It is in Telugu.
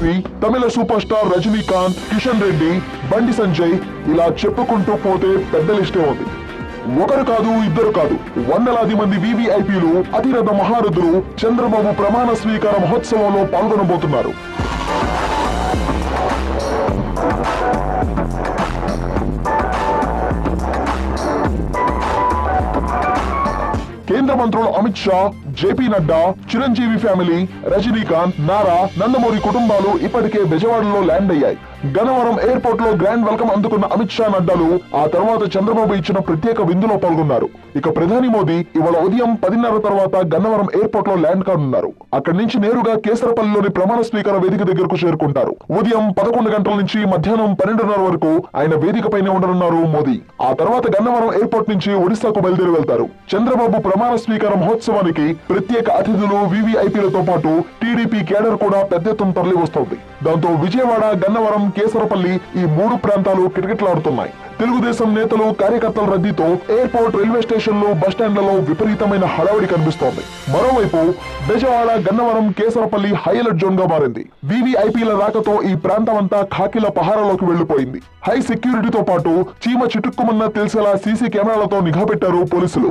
తేజస్వి తమిళ సూపర్ స్టార్ రజనీకాంత్ కిషన్ రెడ్డి బండి సంజయ్ ఇలా చెప్పుకుంటూ పోతే పెద్ద లిస్టే ఉంది ఒకరు కాదు ఇద్దరు కాదు. వందలాది మంది వివిఐపీలు అతిరథ మహారథులు చంద్రబాబు ప్రమాణ స్వీకార మహోత్సవంలో పాల్గొనబోతున్నారు. కేంద్ర మంత్రులు Amit Shah J P Nadda Chiranjeevi family Rajinikanth Nara Nandamuri కుటుంబాలు ఇప్పటికే బెజవాడలో ల్యాండ్ అయ్యాయి. గన్నవరం ఎయిర్పోర్ట్లో గ్రాండ్ వెల్కమ్ అందుకున్న అమిత్ షా నడ్డాలు ఆ తర్వాత చంద్రబాబు ఇచ్చిన ప్రత్యేక విందులో పాల్గొన్నారు. ఇక ప్రధాని మోదీ ఇవాళ ఉదయం పదిన్నర తర్వాత గన్నవరం ఎయిర్పోర్ట్లో ల్యాండ్ కానున్నారు. అక్కడి నుంచి నేరుగా కేసరపల్లిలోని ప్రమాణ స్వీకార వేదిక దగ్గరకు చేరుకుంటారు. ఉదయం పదకొండు గంటల నుంచి మధ్యాహ్నం పన్నెండున్నర వరకు ఆయన వేదికపైనే ఉండనున్నారు మోదీ. ఆ తర్వాత గన్నవరం ఎయిర్పోర్ట్ నుంచి ఒడిశాకు బయలుదేరి వెళ్తారు. చంద్రబాబు ప్రమాణ స్వీకార మహోత్సవానికి ప్రత్యేక అతిథులు వివిఐపీలతో పాటు టీడీపీ కేడర్ కూడా పెద్ద ఎత్తున తరలి వస్తోంది దాంతో విజయవాడ గన్నవరం కేసరపల్లి ఈ మూడు ప్రాంతాలు కిటకిటలాడుతున్నాయి తెలుగుదేశం నేతలు కార్యకర్తల రద్దీతో ఎయిర్పోర్ట్ రైల్వే స్టేషన్లు బస్టాండ్లలో విపరీతమైన హడావుడి కనిపిస్తోంది. మరోవైపు బెజవాడ గన్నవరం కేసరపల్లి హై జోన్గా మారింది. వివిఐపీల రాకతో ఈ ప్రాంతం అంతా ఖాకీల పహారాలోకి వెళ్ళిపోయింది హై సెక్యూరిటీతో పాటు చీమ చిటుక్కుమన్న తెలిసేలా సీసీ కెమెరాలతో నిఘా పెట్టారు పోలీసులు.